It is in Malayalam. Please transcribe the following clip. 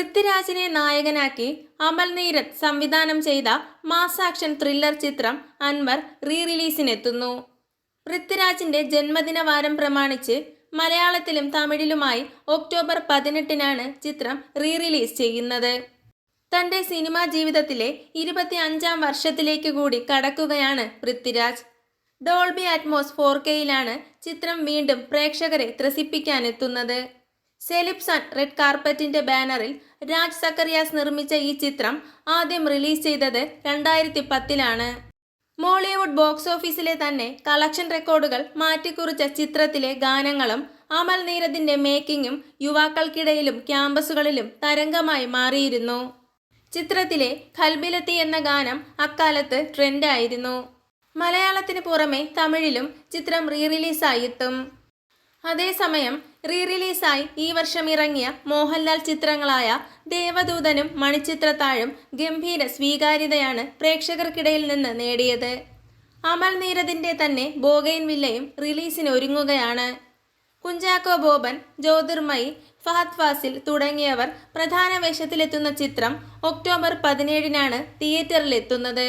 പൃഥ്വിരാജിനെ നായകനാക്കി അമൽ നീരത് സംവിധാനം ചെയ്ത മാസ് ആക്ഷൻ ത്രില്ലർ ചിത്രം അൻവർ റീ റിലീസിനെത്തുന്നു പൃഥ്വിരാജിന്റെ ജന്മദിന വാരം പ്രമാണിച്ച് മലയാളത്തിലും തമിഴിലുമായി ഒക്ടോബർ പതിനെട്ടിനാണ് ചിത്രം റീ റിലീസ് ചെയ്യുന്നത്. തന്റെ സിനിമാ ജീവിതത്തിലെ ഇരുപത്തി അഞ്ചാം വർഷത്തിലേക്ക് കൂടി കടക്കുകയാണ് പൃഥ്വിരാജ്. ഡോൾബി അറ്റ്മോസ് ഫോർ കെയിലാണ് ചിത്രം വീണ്ടും പ്രേക്ഷകരെ ത്രസിപ്പിക്കാനെത്തുന്നത്. സെലിബ്സൺ റെഡ് കാർപ്പറ്റിന്റെ ബാനറിൽ രാജ് സക്കറിയാസ് നിർമ്മിച്ച ഈ ചിത്രം ആദ്യം റിലീസ് ചെയ്തത് രണ്ടായിരത്തി പത്തിലാണ് മോളിവുഡ് ബോക്സ് ഓഫീസിലെ തന്നെ കളക്ഷൻ റെക്കോർഡുകൾ മാറ്റിക്കുറിച്ച ചിത്രത്തിലെ ഗാനങ്ങളും അമൽ നീരദിന്റെ മേക്കിങ്ങും യുവാക്കൾക്കിടയിലും ക്യാമ്പസുകളിലും തരംഗമായി മാറിയിരുന്നു. ചിത്രത്തിലെ ഖൽബിലത്തി എന്ന ഗാനം അക്കാലത്ത് ട്രെൻഡായിരുന്നു. മലയാളത്തിന് പുറമെ തമിഴിലും ചിത്രം റീ റിലീസായി എത്തും അതേസമയം റീ റിലീസായി ഈ വർഷം ഇറങ്ങിയ മോഹൻലാൽ ചിത്രങ്ങളായ ദേവദൂതനും മണിച്ചിത്രത്താഴും ഗംഭീര സ്വീകാര്യതയാണ് പ്രേക്ഷകർക്കിടയിൽ നിന്ന് നേടിയത്. അമൽ നീരദിന്റെ തന്നെ ബോഗൈൻ വില്ലയും റിലീസിന് ഒരുങ്ങുകയാണ്. കുഞ്ചാക്കോ ബോബൻ ജ്യോതിർമയി ഫഹദ് ഫാസിൽ തുടങ്ങിയവർ പ്രധാന വേഷത്തിലെത്തുന്ന ചിത്രം ഒക്ടോബർ പതിനേഴിനാണ് തിയേറ്ററിലെത്തുന്നത്.